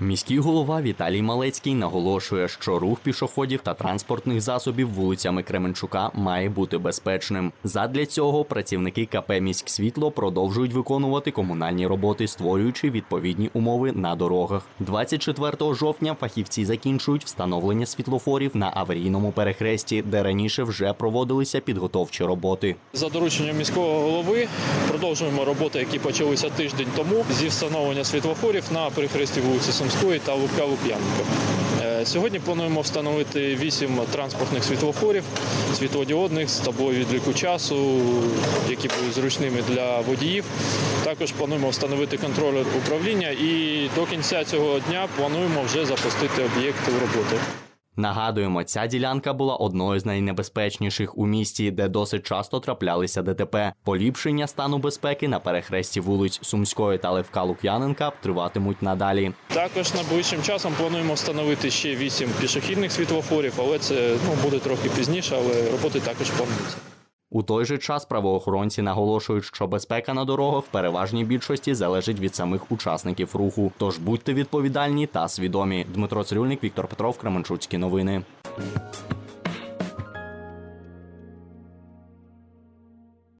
Міський голова Віталій Малецький наголошує, що рух пішоходів та транспортних засобів вулицями Кременчука має бути безпечним. Задля цього працівники КП «Міськсвітло» продовжують виконувати комунальні роботи, створюючи відповідні умови на дорогах. 24 жовтня фахівці закінчують встановлення світлофорів на аварійному перехресті, де раніше вже проводилися підготовчі роботи. За дорученням міського голови продовжуємо роботи, які почалися тиждень тому зі встановлення світлофорів на перехресті вулиці Сумської та Лубка Лук'яненка. Е, Сьогодні плануємо встановити вісім транспортних світлофорів, світлодіодних з таблою відліку часу, які будуть зручними для водіїв. Також плануємо встановити контролер управління і до кінця цього дня плануємо вже запустити об'єкти в роботу. Нагадуємо, ця ділянка була одною з найнебезпечніших у місті, де досить часто траплялися ДТП. Поліпшення стану безпеки на перехресті вулиць Сумської та Левка Лук'яненка триватимуть надалі. Також найближчим часом плануємо встановити ще вісім пішохідних світлофорів, але це ну, буде трохи пізніше, але роботи також плануються. У той же час правоохоронці наголошують, що безпека на дорогах в переважній більшості залежить від самих учасників руху. Тож будьте відповідальні та свідомі. Дмитро Цирюльник, Віктор Петров, Кременчуцькі новини.